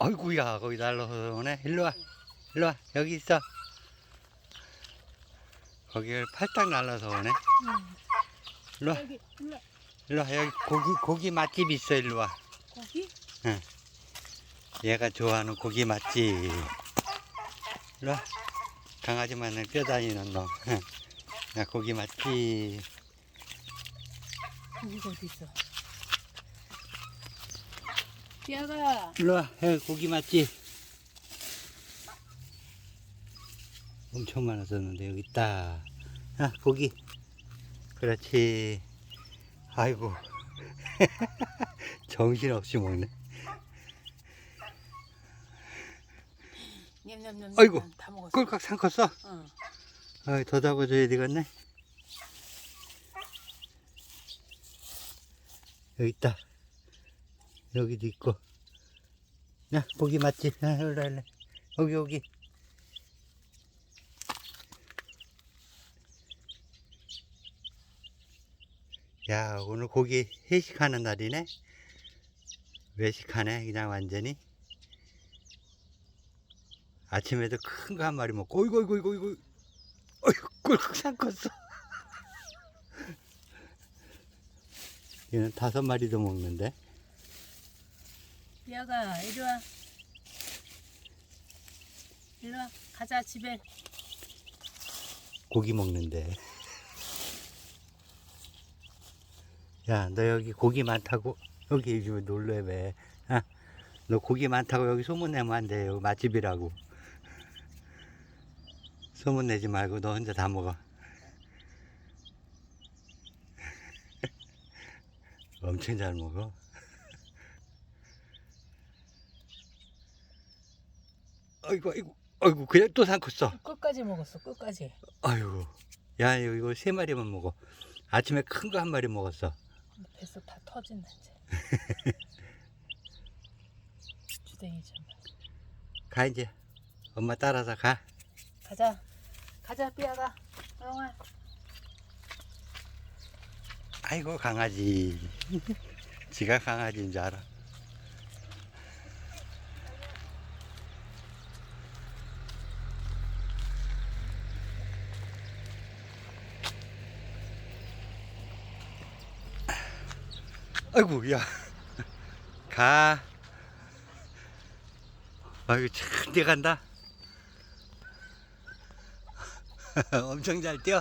아이구야 거기 날라서 오네. 일로 와 일로 와. 여기 있어. 거기를 팔딱 날라서 오네. 일로 와. 여기 일로 일로 와 여기 고기 고기 맛집 있어 일로 와. 거기? 얘가 좋아하는 고기 맛집. 일로 와. 강아지만은 뼈 다니는 놈. 야, 고기 맛집. 거기가 어디 있어? 삐아가. 일로 와. 여기 고기 맛집 엄청 많았었는데 여기 있다. 아 고기. 그렇지. 아이고. 정신없이 먹네. 냠냠냠. 아이고, 다 먹었어. 꿀꺽 삼컸어? 응. 아, 더 잡아줘야 되겠네. 여기 있다 여기도 있고. 야 고기 맛집 야 일로 일로 여기 여기. 야 오늘 고기 회식하는 날이네. 외식하네 그냥 완전히. 아침에도 큰 거 한 마리 먹고 어이구 어이구 어이구 어이구. 어이구 꿀꺽 삼컸어. 얘는 다섯 마리도 먹는데 삐아가 이리 와. 이리 와. 가자 집에. 고기 먹는데 야 너 여기 고기 많다고 여기 요즘에 놀래 왜 아, 너 고기 많다고 여기 소문내면 안 돼. 여기 맛집이라고. 소문내지 말고 너 혼자 다 먹어. 엄청 잘 먹어. 아이고, 아이고, 아이고, 그냥 또 삼컸어. 끝까지 먹었어. 끝까지. 아이고, 야, 이거 세 마리만 먹어. 아침에 큰 거 한 마리 먹었어. 뱃속 다 터진다 이제. 주댕이 좀. 가, 이제. 엄마 따라서 가. 가자. 가자 삐아가. 영아. 아이고, 강아지. 지가 강아지인 줄 알아. 아이고, 야. 가. 아이고, 참, 뛰어간다. 엄청 잘 뛰어.